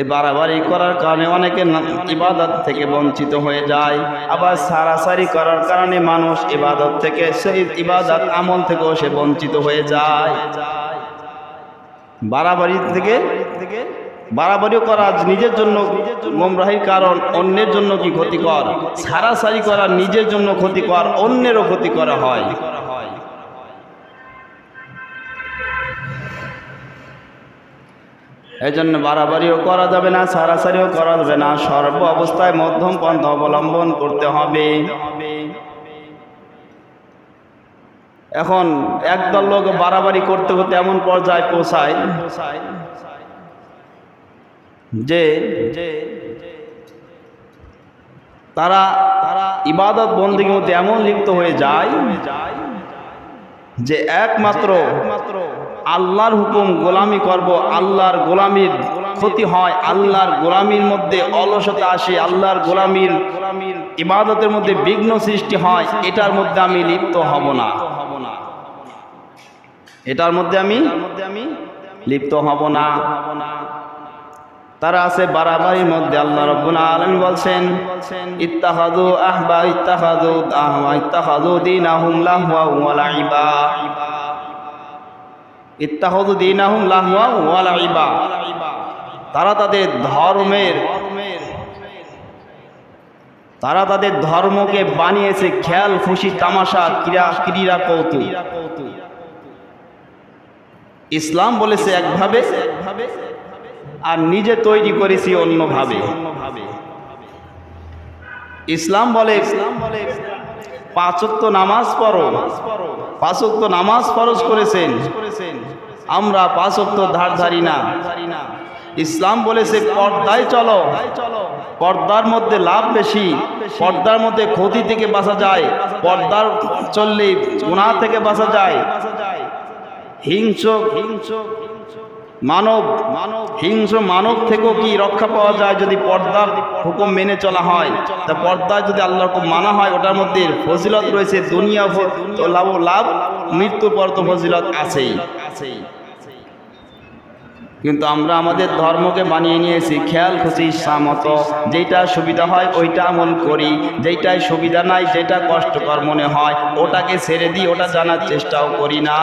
এই বাড়াবাড়ি করার কারণে অনেকে ইবাদত থেকে বঞ্চিত হয়ে যায়। আবার সারাসারি করার কারণে মানুষ ইবাদত থেকে, সেই ইবাদত আমল থেকেও সে বঞ্চিত হয়ে যায়। বাড়াবাড়ি থেকে, বাড়াবাড়িও করা নিজের জন্য গোমরাহির কারণ, অন্যের জন্য কি ক্ষতিকর? সারাসারি করা নিজের জন্য ক্ষতিকর, অন্যেরও ক্ষতি করা হয়। এই জন্য বাড়াবাড়িও করা যাবে না, সারাসারিও করা যাবে না। সর্ব অবস্থায় মধ্যম পন্থা অবলম্বন করতে হবে। এখন একদল লোক বাড়াবাড়ি করতে করতে এমন পর্যায়ে পৌঁছায় যে তারা তারা ইবাদত বন্দীর মধ্যে এমন লিপ্ত হয়ে যায় যে একমাত্র আল্লাহর হুকুম গোলামি করব, আল্লাহর গোলামির ক্ষতি হয়, আল্লাহর গোলামির মধ্যে অলসতা আসে, আল্লাহর গোলামির ইবাদতের মধ্যে বিঘ্ন সৃষ্টি হয়, এটার মধ্যে আমি লিপ্ত হব না। এটার মধ্যে আমি লিপ্ত হব না। তারা আছে বাড়াবাড়ির মধ্যে, আল্লাহ রব্বুল আলামিন বলছেন, ইত্তাখাযু আহবা ইত্তাহাদু আহবা ইত্তাখাযু দিন ওয়া লাইবা। তারা তাদের ধর্মের তারা তাদের ধর্মকে বানিয়েছে খেয়াল, খুশি, তামাশা ক্রীড়া ক্রীড়া কৌতুক। ইসলাম বলেছে একভাবে আর নিজে তৈরি করেছি অন্যভাবে। ইসলাম বলে ইসলাম বলে পাঁচত্ব নামাজ পড়ো। পাঁচত্ব নামাজ ফরজ করেছেন। আমরা পাঁচত্ব ধার ধারি না। ইসলাম বলেছে, পর্দায় চলো। পর্দার মধ্যে লাভ বেশি। পর্দার মধ্যে ক্ষতি থেকে বাঁচা যায়। পর্দার চললে গুণা থেকে বাঁচা যায়। হিংসক হিংসক। মানব মানব, হিংস্র মানব থেকেও কি রক্ষা পাওয়া যায় যদি পর্দার হুকুম মেনে চলা হয়? তা পর্দায় যদি আল্লাহর হুকুম মানা হয়, ওটার মধ্যে ফজিলত রয়েছে দুনিয়া লাভ লাভ, মৃত্যুর পর তো ফজিলত আছেই। কিন্তু আমরা আমাদের ধর্মকে বানিয়ে নিয়েছি, খেয়াল খুশি সামতো। যেটা সুবিধা হয়, ওইটা আমল করি। যেটাই সুবিধা নাই যেটা কষ্টকর মনে হয়, ওটাকে ছেড়ে দিই ওটা জানার চেষ্টাও করি না।